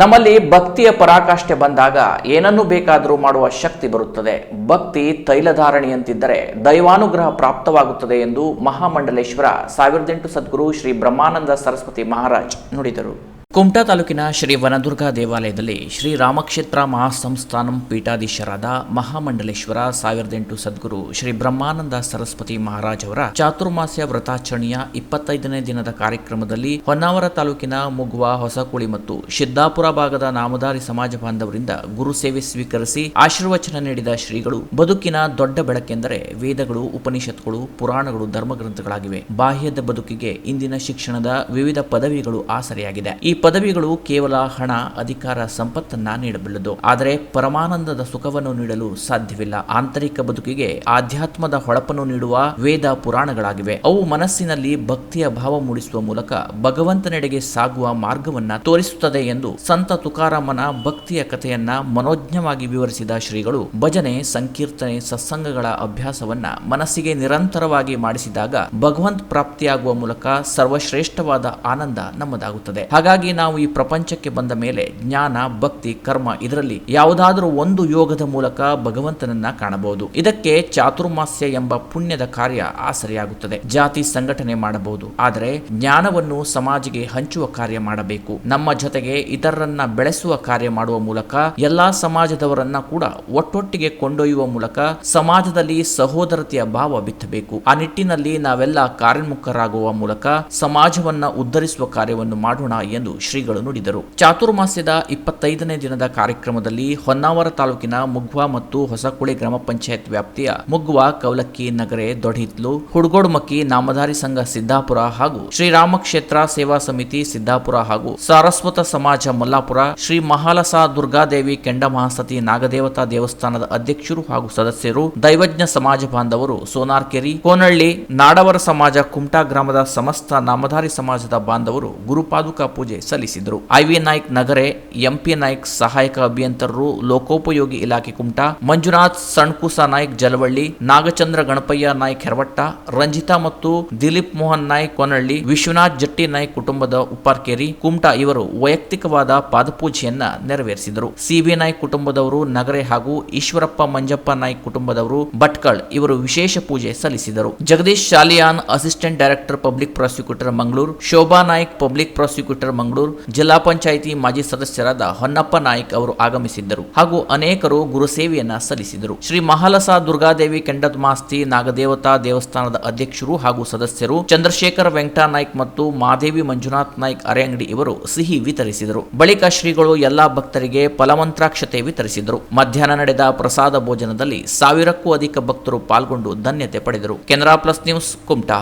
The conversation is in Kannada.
ನಮ್ಮಲ್ಲಿ ಭಕ್ತಿಯ ಪರಾಕಾಷ್ಠೆ ಬಂದಾಗ ಏನನ್ನು ಬೇಕಾದರೂ ಮಾಡುವ ಶಕ್ತಿ ಬರುತ್ತದೆ. ಭಕ್ತಿ ತೈಲಧಾರಣೆಯಂತಿದ್ದರೆ ದೈವಾನುಗ್ರಹ ಪ್ರಾಪ್ತವಾಗುತ್ತದೆ ಎಂದು ಮಹಾಮಂಡಲೇಶ್ವರ ಸಾವಿರದ ಎಂಟು ಸದ್ಗುರು ಶ್ರೀ ಬ್ರಹ್ಮಾನಂದ ಸರಸ್ವತಿ ಮಹಾರಾಜ್ ನುಡಿದರು. ಕುಮಟಾ ತಾಲೂಕಿನ ಶ್ರೀ ವನದುರ್ಗಾ ದೇವಾಲಯದಲ್ಲಿ ಶ್ರೀ ರಾಮಕ್ಷೇತ್ರ ಮಹಾಸಂಸ್ಥಾನಂ ಪೀಠಾಧೀಶರಾದ ಮಹಾಮಂಡಲೇಶ್ವರ ಸಾವಿರದ ಎಂಟು ಸದ್ಗುರು ಶ್ರೀ ಬ್ರಹ್ಮಾನಂದ ಸರಸ್ವತಿ ಮಹಾರಾಜ್ ಅವರ ಚಾತುರ್ಮಾಸ್ಯ ವ್ರತಾಚರಣೆಯ ಇಪ್ಪತ್ತೈದನೇ ದಿನದ ಕಾರ್ಯಕ್ರಮದಲ್ಲಿ ಹೊನ್ನಾವರ ತಾಲೂಕಿನ ಮುಗುವ, ಹೊಸಕುಳಿ ಮತ್ತು ಸಿದ್ದಾಪುರ ಭಾಗದ ನಾಮದಾರಿ ಸಮಾಜ ಬಾಂಧವರಿಂದ ಗುರು ಸೇವೆ ಸ್ವೀಕರಿಸಿ ಆಶೀರ್ವಚನ ನೀಡಿದ ಶ್ರೀಗಳು, ಬದುಕಿನ ದೊಡ್ಡ ಬೆಳಕೆಂದರೆ ವೇದಗಳು, ಉಪನಿಷತ್ಗಳು, ಪುರಾಣಗಳು, ಧರ್ಮಗ್ರಂಥಗಳಾಗಿವೆ. ಬಾಹ್ಯದ ಬದುಕಿಗೆ ಇಂದಿನ ಶಿಕ್ಷಣದ ವಿವಿಧ ಪದವಿಗಳು ಆಸರೆಯಾಗಿದೆ. ಈ ಪದವಿಗಳು ಕೇವಲ ಹಣ, ಅಧಿಕಾರ, ಸಂಪತ್ತನ್ನ ನೀಡಬಲ್ಲದು. ಆದರೆ ಪರಮಾನಂದದ ಸುಖವನ್ನು ನೀಡಲು ಸಾಧ್ಯವಿಲ್ಲ. ಆಂತರಿಕ ಬದುಕಿಗೆ ಆಧ್ಯಾತ್ಮದ ಹೊಳಪನ್ನು ನೀಡುವ ವೇದ ಪುರಾಣಗಳಾಗಿವೆ. ಅವು ಮನಸ್ಸಿನಲ್ಲಿ ಭಕ್ತಿಯ ಭಾವ ಮೂಡಿಸುವ ಮೂಲಕ ಭಗವಂತನೆಡೆಗೆ ಸಾಗುವ ಮಾರ್ಗವನ್ನ ತೋರಿಸುತ್ತದೆ ಎಂದು ಸಂತ ತುಕಾರಾಮನ ಭಕ್ತಿಯ ಕಥೆಯನ್ನ ಮನೋಜ್ಞವಾಗಿ ವಿವರಿಸಿದ ಶ್ರೀಗಳು ಭಜನೆ, ಸಂಕೀರ್ತನೆ, ಸತ್ಸಂಗಗಳ ಅಭ್ಯಾಸವನ್ನ ಮನಸ್ಸಿಗೆ ನಿರಂತರವಾಗಿ ಮಾಡಿಸಿದಾಗ ಭಗವಂತ ಪ್ರಾಪ್ತಿಯಾಗುವ ಮೂಲಕ ಸರ್ವಶ್ರೇಷ್ಠವಾದ ಆನಂದ ನಮ್ಮದಾಗುತ್ತದೆ. ಹಾಗಾಗಿ ನಾವು ಈ ಪ್ರಪಂಚಕ್ಕೆ ಬಂದ ಮೇಲೆ ಜ್ಞಾನ, ಭಕ್ತಿ, ಕರ್ಮ ಇದರಲ್ಲಿ ಯಾವುದಾದರೂ ಒಂದು ಯೋಗದ ಮೂಲಕ ಭಗವಂತನನ್ನ ಕಾಣಬಹುದು. ಇದಕ್ಕೆ ಚಾತುರ್ಮಾಸ್ಯ ಎಂಬ ಪುಣ್ಯದ ಕಾರ್ಯ ಆಸರೆಯಾಗುತ್ತದೆ. ಜಾತಿ ಸಂಘಟನೆ ಮಾಡಬಹುದು. ಆದರೆ ಜ್ಞಾನವನ್ನು ಸಮಾಜಿಗೆ ಹಂಚುವ ಕಾರ್ಯ ಮಾಡಬೇಕು. ನಮ್ಮ ಜೊತೆಗೆ ಇತರರನ್ನ ಬೆಳೆಸುವ ಕಾರ್ಯ ಮಾಡುವ ಮೂಲಕ ಎಲ್ಲಾ ಸಮಾಜದವರನ್ನ ಕೂಡ ಒಟ್ಟೊಟ್ಟಿಗೆ ಕೊಂಡೊಯ್ಯುವ ಮೂಲಕ ಸಮಾಜದಲ್ಲಿ ಸಹೋದರತೆಯ ಭಾವ ಬಿತ್ತಬೇಕು. ಆ ನಿಟ್ಟಿನಲ್ಲಿ ನಾವೆಲ್ಲ ಕಾರ್ಯಮುಖರಾಗುವ ಮೂಲಕ ಸಮಾಜವನ್ನ ಉದ್ಧರಿಸುವ ಕಾರ್ಯವನ್ನು ಮಾಡೋಣ ಎಂದು ಶ್ರೀಗಳು ನುಡಿದರು. ಚಾತುರ್ಮಾಸ್ಯದ ಇಪ್ಪತ್ತೈದನೇ ದಿನದ ಕಾರ್ಯಕ್ರಮದಲ್ಲಿ ಹೊನ್ನಾವರ ತಾಲೂಕಿನ ಮುಗ್ವಾ ಮತ್ತು ಹೊಸಕುಳಿ ಗ್ರಾಮ ಪಂಚಾಯತ್ ವ್ಯಾಪ್ತಿಯ ಮುಗ್ವಾ, ಕೌಲಕ್ಕಿ ನಗರೆ ದೊಡ್ಹಿತ್ಲು ಹುಡ್ಗೋಡ್ಮಕ್ಕಿ, ನಾಮಧಾರಿ ಸಂಘ ಸಿದ್ದಾಪುರ ಹಾಗೂ ಶ್ರೀರಾಮ ಕ್ಷೇತ್ರ ಸೇವಾ ಸಮಿತಿ ಸಿದ್ದಾಪುರ ಹಾಗೂ ಸಾರಸ್ವತ ಸಮಾಜ ಮಲ್ಲಾಪುರ, ಶ್ರೀ ಮಹಾಲಸ ದುರ್ಗಾದೇವಿ ಕೆಂಡ ಮಹಾಸತಿ ನಾಗದೇವತಾ ದೇವಸ್ಥಾನದ ಅಧ್ಯಕ್ಷರು ಹಾಗೂ ಸದಸ್ಯರು, ದೈವಜ್ಞ ಸಮಾಜ ಬಾಂಧವರು ಸೋನಾರ್ಕೆರಿ ಕೋನಳ್ಳಿ ನಾಡವರ ಸಮಾಜ ಕುಮಟಾ ಗ್ರಾಮದ ಸಮಸ್ತ ನಾಮಧಾರಿ ಸಮಾಜದ ಬಾಂಧವರು ಗುರುಪಾದುಕಾ ಪೂಜೆ ಸಲ್ಲಿಸಿದರು ಐವಿ ನಾಯ್ಕ್ ನಗರೆ ಎಂಪಿ ನಾಯ್ಕ್ ಸಹಾಯಕ ಅಭಿಯಂತರರು, ಲೋಕೋಪಯೋಗಿ ಇಲಾಖೆ ಕುಮಟಾ, ಮಂಜುನಾಥ್ ಸಣ್ಕುಸ ನಾಯ್ಕ್ ಜಲವಳ್ಳಿ, ನಾಗಚಂದ್ರ ಗಣಪಯ್ಯ ನಾಯ್ಕ್ ಹೆರವಟ್ಟ, ರಂಜಿತಾ ಮತ್ತು ದಿಲೀಪ್ ಮೋಹನ್ ನಾಯ್ಕ್ ಕೊನಹಳ್ಳಿ, ವಿಶ್ವನಾಥ್ ಜಟ್ಟಿ ನಾಯ್ಕ್ ಕುಟುಂಬದ ಉಪ್ಪಾರ್ಕೇರಿ, ಕುಮಟಾ ಇವರು ವೈಯಕ್ತಿಕವಾದ ಪಾದಪೂಜೆಯನ್ನ ನೆರವೇರಿಸಿದರು. ಸಿಬಿ ನಾಯ್ಕ್ ಕುಟುಂಬದವರು ನಗರೆ ಹಾಗೂ ಈಶ್ವರಪ್ಪ ಮಂಜಪ್ಪ ನಾಯ್ಕ್ ಕುಟುಂಬದವರು ಭಟ್ಕಳ್ ಇವರು ವಿಶೇಷ ಪೂಜೆ ಸಲ್ಲಿಸಿದರು. Jagadish Shaliyan assistant director public prosecutor Mangaluru, Shobha Naik public prosecutor Mangaluru. ಜಿಲ್ಲಾ ಪಂಚಾಯಿತಿ ಮಾಜಿ ಸದಸ್ಯರಾದ ಹೊನ್ನಪ್ಪ ನಾಯ್ಕ್ ಅವರು ಆಗಮಿಸಿದ್ದರು ಹಾಗೂ ಅನೇಕರು ಗುರು ಸೇವೆಯನ್ನ ಸಲ್ಲಿಸಿದರು. ಶ್ರೀ ಮಹಾಲಸ ದುರ್ಗಾದೇವಿ ಕೆಂಡದ್ಮಾಸ್ತಿ ನಾಗದೇವತಾ ದೇವಸ್ಥಾನದ ಅಧ್ಯಕ್ಷರು ಹಾಗೂ ಸದಸ್ಯರು ಚಂದ್ರಶೇಖರ ವೆಂಕಟ ನಾಯ್ಕ್ ಮತ್ತು ಮಾದೇವಿ ಮಂಜುನಾಥ್ ನಾಯ್ಕ್ ಅರೆಂಗಡಿ ಇವರು ಸಿಹಿ ವಿತರಿಸಿದರು. ಬಳಿಕ ಶ್ರೀಗಳು ಎಲ್ಲಾ ಭಕ್ತರಿಗೆ ಫಲಮಂತ್ರಾಕ್ಷತೆ ವಿತರಿಸಿದರು. ಮಧ್ಯಾಹ್ನ ನಡೆದ ಪ್ರಸಾದ ಭೋಜನದಲ್ಲಿ ಸಾವಿರಕ್ಕೂ ಅಧಿಕ ಭಕ್ತರು ಪಾಲ್ಗೊಂಡು ಧನ್ಯತೆ ಪಡೆದರು. Canara plus news Kumta.